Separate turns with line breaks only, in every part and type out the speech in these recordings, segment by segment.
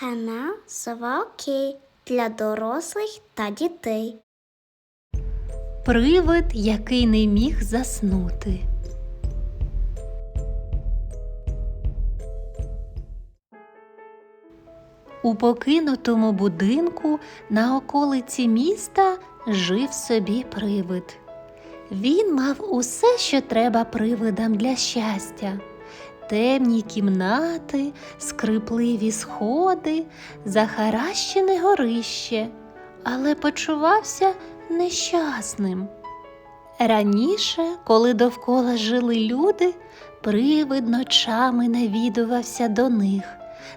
Канал Сова для дорослих та дітей.
Привид, який не міг заснути. У покинутому будинку на околиці міста жив собі привид. Він мав усе, що треба привидам для щастя. Темні кімнати, скрипливі сходи, захаращене горище, але почувався нещасним. Раніше, коли довкола жили люди, привид ночами навідувався до них,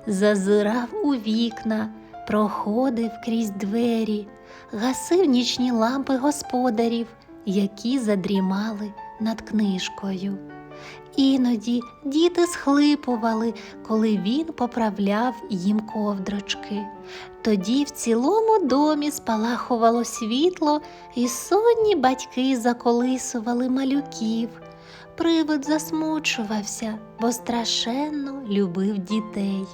зазирав у вікна, проходив крізь двері, гасив нічні лампи господарів, які задрімали над книжкою. Іноді діти схлипували, коли він поправляв їм ковдрочки. Тоді в цілому домі спалахувало світло, і сонні батьки заколисували малюків. Привид засмучувався, бо страшенно любив дітей.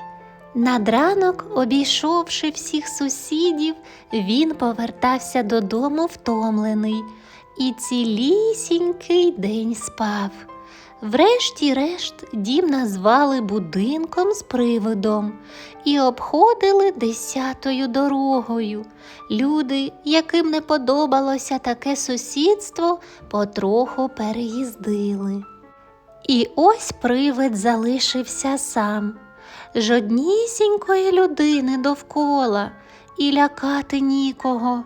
Над ранок, обійшовши всіх сусідів, він повертався додому втомлений і цілісінький день спав. Врешті-решт дім назвали будинком з привидом і обходили десятою дорогою. Люди, яким не подобалося таке сусідство, потроху переїздили. І ось привид залишився сам. Жоднісінької людини довкола і лякати нікого.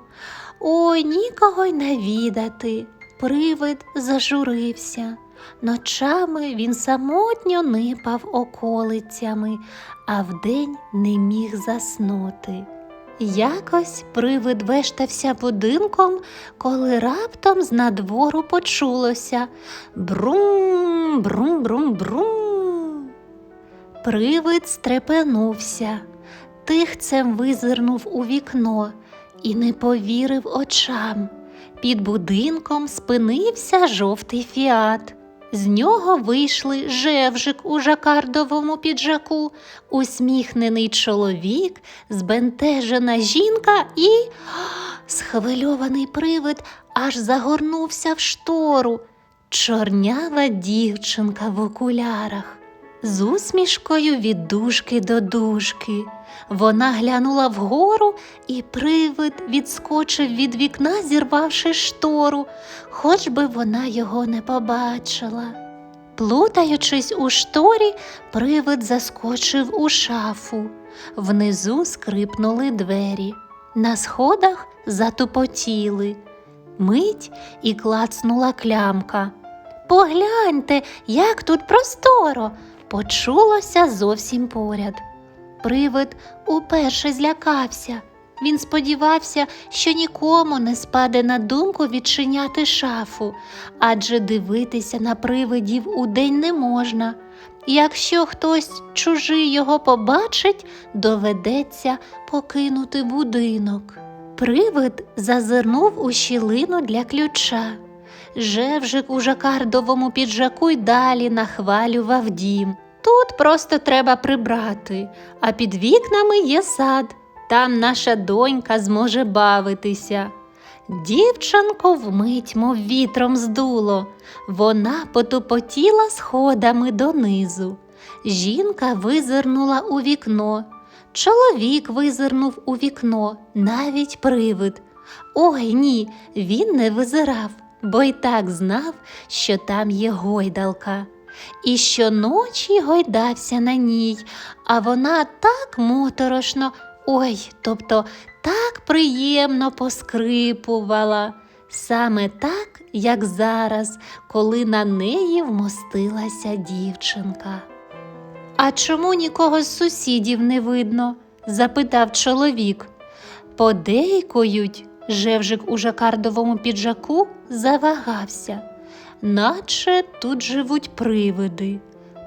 Ой, нікого й навідати. Привид зажурився. Ночами він самотньо нипав околицями, а вдень не міг заснути. Якось привид вештався будинком, коли раптом з надвору почулося брум, брум, брум, брум. Привид стрепенувся, тихцем визирнув у вікно і не повірив очам. Під будинком спинився жовтий фіат. З нього вийшли жевжик у жакардовому піджаку, усміхнений чоловік, збентежена жінка і схвильований привид аж загорнувся в штору. Чорнява дівчинка в окулярах. З усмішкою від дужки до дужки. Вона глянула вгору, і привид відскочив від вікна, зірвавши штору, хоч би вона його не побачила. Плутаючись у шторі, привид заскочив у шафу. Внизу скрипнули двері, на сходах затупотіли. Мить і клацнула клямка. Погляньте, як тут просторо, почулося зовсім поряд. Привид уперше злякався. Він сподівався, що нікому не спаде на думку відчиняти шафу, адже дивитися на привидів удень не можна. Якщо хтось чужий його побачить, доведеться покинути будинок. Привид зазирнув у щілину для ключа. Жевжик у жакардовому піджаку й далі нахвалював дім. Тут просто треба прибрати, а під вікнами є сад. Там наша донька зможе бавитися. Дівчанку вмить, мов вітром здуло. Вона потупотіла сходами донизу. Жінка визирнула у вікно. Чоловік визирнув у вікно, навіть привид. Ой ні, він не визирав, бо й так знав, що там є гойдалка. І щоночі гойдався на ній, а вона так моторошно, ой, тобто так приємно поскрипувала, саме так, як зараз, коли на неї вмостилася дівчинка. А чому нікого з сусідів не видно? запитав чоловік. Подейкують, жевжик у жакардовому піджаку завагався наче тут живуть привиди.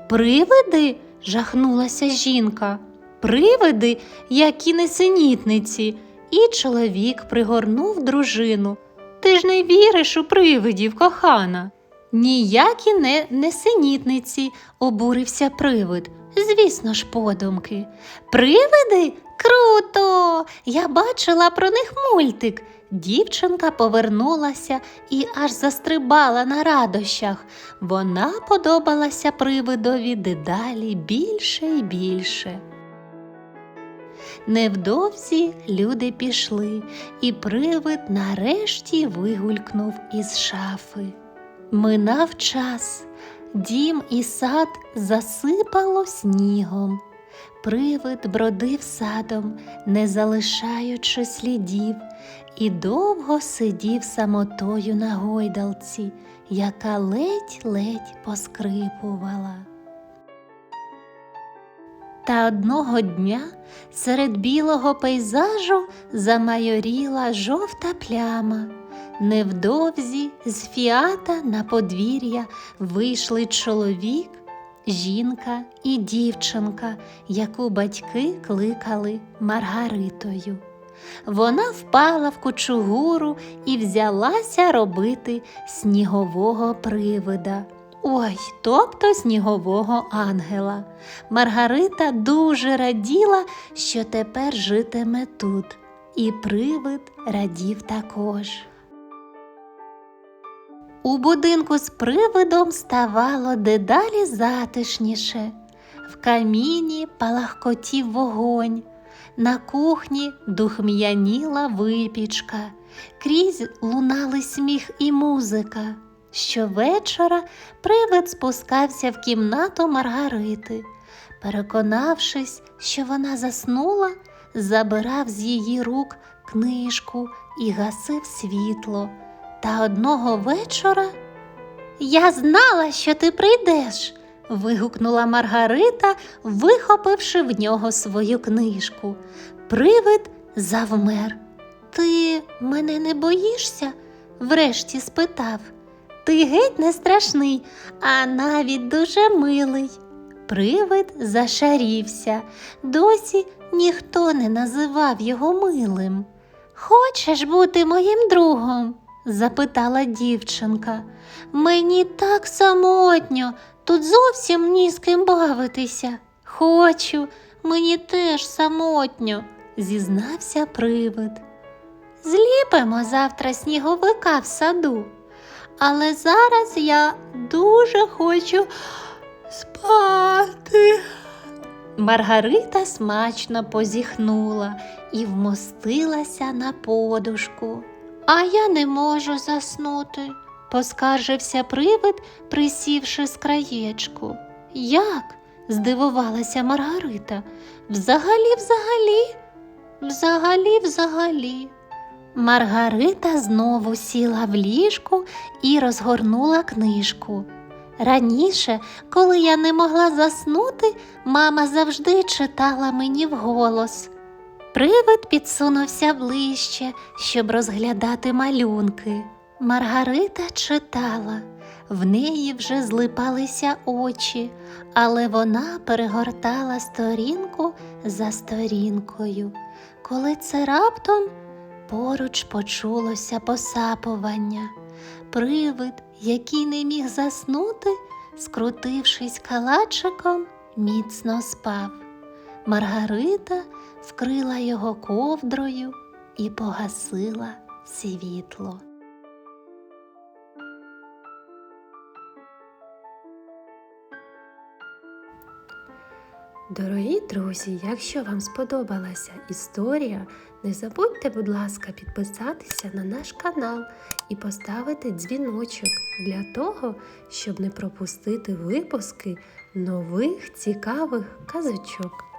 Привиди? жахнулася жінка. Привиди, які несенітниці, і чоловік пригорнув дружину. Ти ж не віриш у привидів, кохана. Ніякі не несенітниці, обурився привид. Звісно ж, подумки. Привиди? Круто! Я бачила про них мультик. Дівчинка повернулася і аж застрибала на радощах. Вона подобалася привидові дедалі більше і більше. Невдовзі люди пішли, і привид нарешті вигулькнув із шафи. Минав час, дім і сад засипало снігом. Привид бродив садом, не залишаючи слідів, і довго сидів самотою на гойдалці, яка ледь-ледь поскрипувала. Та одного дня серед білого пейзажу замайоріла жовта пляма. Невдовзі з фіата на подвір'я вийшли чоловік, жінка і дівчинка, яку батьки кликали Маргаритою. Вона впала в кучугуру і взялася робити снігового привида. Ой, тобто снігового ангела. Маргарита дуже раділа, що тепер житиме тут, і привид радів також. У будинку з привидом ставало дедалі затишніше. В каміні палахкотів вогонь, на кухні духм'яніла випічка, крізь лунали сміх і музика. Щовечора привид спускався в кімнату Маргарити. Переконавшись, що вона заснула, забирав з її рук книжку і гасив світло. Та одного вечора я знала, що ти прийдеш. вигукнула Маргарита, вихопивши в нього свою книжку. Привид завмер. Ти мене не боїшся? врешті спитав. Ти геть не страшний, а навіть дуже милий. Привид зашарівся. Досі ніхто не називав його милим. Хочеш бути моїм другом? Запитала дівчинка. Мені так самотньо, тут зовсім ні з ким бавитися. Хочу, мені теж самотньо, зізнався привид. Зліпимо завтра сніговика в саду, але зараз я дуже хочу спати. Маргарита смачно позіхнула і вмостилася на подушку. А я не можу заснути, поскаржився привид, присівши з краєчку. Як? здивувалася Маргарита. Взагалі, взагалі, взагалі, взагалі. Маргарита знову сіла в ліжку і розгорнула книжку. Раніше, коли я не могла заснути, мама завжди читала мені вголос. Привид підсунувся ближче, щоб розглядати малюнки. Маргарита читала, в неї вже злипалися очі, але вона перегортала сторінку за сторінкою. Коли це раптом поруч почулося посапування. Привид, який не міг заснути, скрутившись калачиком, міцно спав. Маргарита вкрила його ковдрою і погасила світло.
Дорогі друзі, якщо вам сподобалася історія, не забудьте, будь ласка, підписатися на наш канал і поставити дзвіночок для того, щоб не пропустити випуски нових цікавих казочок.